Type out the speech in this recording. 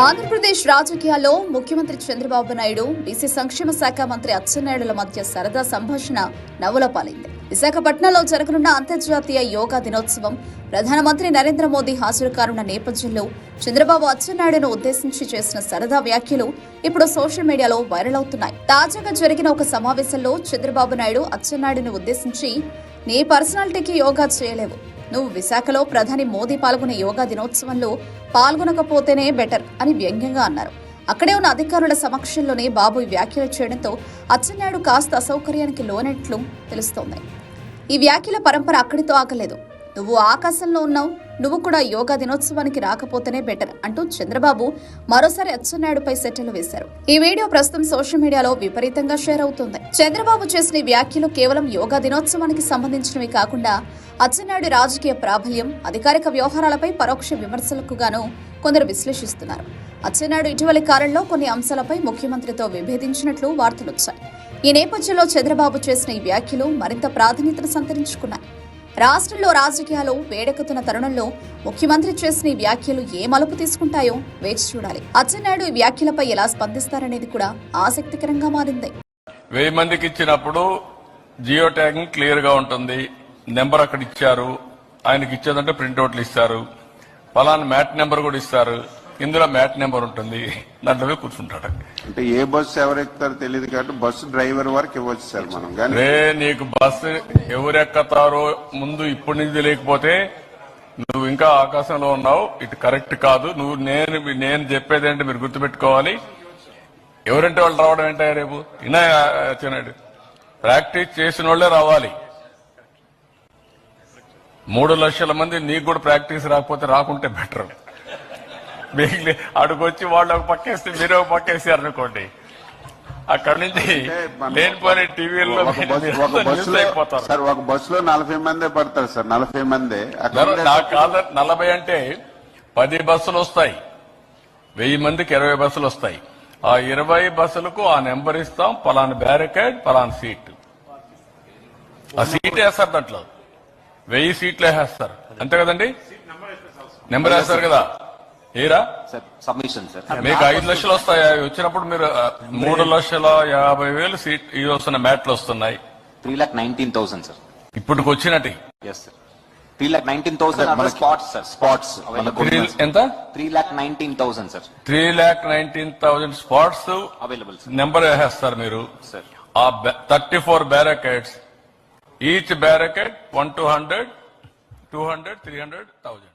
ఆంధ్రప్రదేశ్ రాజకీయాల్లో ముఖ్యమంత్రి చంద్రబాబు నాయుడు బీసీ సంక్షేమ శాఖ మంత్రి అచ్చెన్నాయుడుల మధ్య సరదా సంభాషణ నవలపాలైంది. విశాఖపట్నంలో జరగనున్న అంతర్జాతీయ యోగా దినోత్సవం ప్రధానమంత్రి నరేంద్ర మోదీ హాజరు కానున్న నేపథ్యంలో చంద్రబాబు అచ్చెన్నాయుడును ఉద్దేశించి చేసిన సరదా వ్యాఖ్యలు ఇప్పుడు సోషల్ మీడియాలో వైరల్ అవుతున్నాయి. తాజాగా జరిగిన ఒక సమావేశంలో చంద్రబాబు నాయుడు అచ్చెన్నాయుడును ఉద్దేశించి నీ పర్సనాలిటీకి యోగా చేయలేవు. నువ్వు విశాఖలో ప్రధాని మోదీ పాల్గొనే యోగా దినోత్సవంలో పాల్గొనకపోతేనే బెటర్ అని వ్యంగ్యంగా అన్నారు. అక్కడే ఉన్న అధికారుల సమక్షంలోనే బాబు ఈ వ్యాఖ్యలు చేయడంతో అచ్చెన్నాయుడు కాస్త అసౌకర్యానికి లోనట్లు తెలుస్తోంది. ఈ వ్యాఖ్యల పరంపర అక్కడితో ఆగలేదు. నువ్వు ఆకాశంలో ఉన్నావు నువ్వు కూడా యోగా దినోత్సవానికి రాకపోతేనే బెటర్ అంటూ చంద్రబాబు మరోసారి అచ్చెన్నాయుడుపై సెటిల్ వేశారు. ఈ వీడియో ప్రస్తుతం సోషల్ మీడియాలో విపరీతంగా షేర్ అవుతుంది. చంద్రబాబు చేసిన ఈ వ్యాఖ్యలు కేవలం యోగా దినోత్సవానికి సంబంధించినవి కాకుండా అచ్చెన్నాయుడు రాజకీయ ప్రాబల్యం అధికారిక వ్యవహారాలపై పరోక్ష విమర్శలకు గాను కొందరు విశ్లేషిస్తున్నారు. అచ్చెన్నాయుడు ఇటీవలి కాలంలో కొన్ని అంశాలపై ముఖ్యమంత్రితో విభేదించినట్లు వార్తలొచ్చాయి. ఈ నేపథ్యంలో చంద్రబాబు చేసిన ఈ వ్యాఖ్యలు మరింత ప్రాధాన్యతను సంతరించుకున్నాయి. రాష్ట్రంలో రాజకీయాలు వేడెక్కుతున్న తరుణంలో ముఖ్యమంత్రి చేసిన ఈ వ్యాఖ్యలు ఏ మలుపు తీసుకుంటాయో వేచి చూడాలి. అచ్చెన్నాయుడు ఈ వ్యాఖ్యలపై ఎలా స్పందిస్తారనేది కూడా ఆసక్తికరంగా మారింది. వెయ్యి మందికి ఇచ్చినప్పుడు జియో ట్యాగింగ్ క్లియర్గా ఉంటుంది. నెంబర్ అక్కడ ఇచ్చారు. ఆయనకి ఇచ్చేదంటే ప్రింట్అవుట్లు ఇస్తారు. ఫలానా మ్యాట్ నెంబర్ కూడా ఇస్తారు. ఇందులో మ్యాట్ నెంబర్ ఉంటుంది. దాంట్లో కూర్చుంటాడు. అంటే ఏ బస్సు ఎవరు ఎక్కుతారో తెలియదు కాబట్టి బస్సు డ్రైవర్ వరకు ఇవ్వచ్చు సార్ మనం. రే నీకు బస్సు ఎవరెక్కతారో ముందు ఇప్పటి నుంచి తెలియకపోతే నువ్వు ఇంకా ఆకాశంలో ఉన్నావు. ఇటు కరెక్ట్ కాదు. నువ్వు నేను నేను చెప్పేది ఏంటి మీరు గుర్తుపెట్టుకోవాలి. ఎవరంటే వాళ్ళు రావడం ఏంటో రేపు? ఇనా చిన్నాడు ప్రాక్టీస్ చేసిన వాళ్ళే రావాలి. మూడు లక్షల మంది నీకు కూడా ప్రాక్టీస్ రాకపోతే రాకుంటే బెటర్. మిగిలి అడుగొచ్చి వాళ్ళు ఒక పక్కేస్తే మీరు ఒక పక్కేసారు అనుకోండి అక్కడి నుంచి లేనిపోయిన టీవీల్లో అయిపోతారు. సార్ ఒక బస్సులో నలభై మందే పడతారు సార్ నలభై మందే. కాదు నలభై అంటే పది బస్సులు వస్తాయి. వెయ్యి మందికి ఇరవై బస్సులు వస్తాయి. ఆ ఇరవై బస్సులకు ఆ నెంబర్ ఇస్తాం పలానా బ్యారికేడ్ పలానా సీట్. ఆ సీట్ వేస్తారు దాంట్లో. వెయ్యి సీట్లు వేసేస్తారు. అంతే కదండి? నెంబర్ వేస్తారు కదా. ఏరా? Sir submission sir. మీకు ఐదు లక్షలు వస్తాయి? అవి వచ్చినప్పుడు మీరు మూడు లక్షల యాభై వేలు సీట్ ఇవి వస్తున్న మ్యాట్లు వస్తున్నాయి. Three lakh nineteen thousand sir. ఇప్పటికి వచ్చినట్టు yes sir. Three lakh nineteen thousand spots sir. Spots ఎంత? Three lakh nineteen thousand sir. Three lakh nineteen thousand spots available sir. Number వేసేస్తారు మీరు. సార్. ఆ thirty four brackets each bracket one two hundred two hundred three hundred thousand.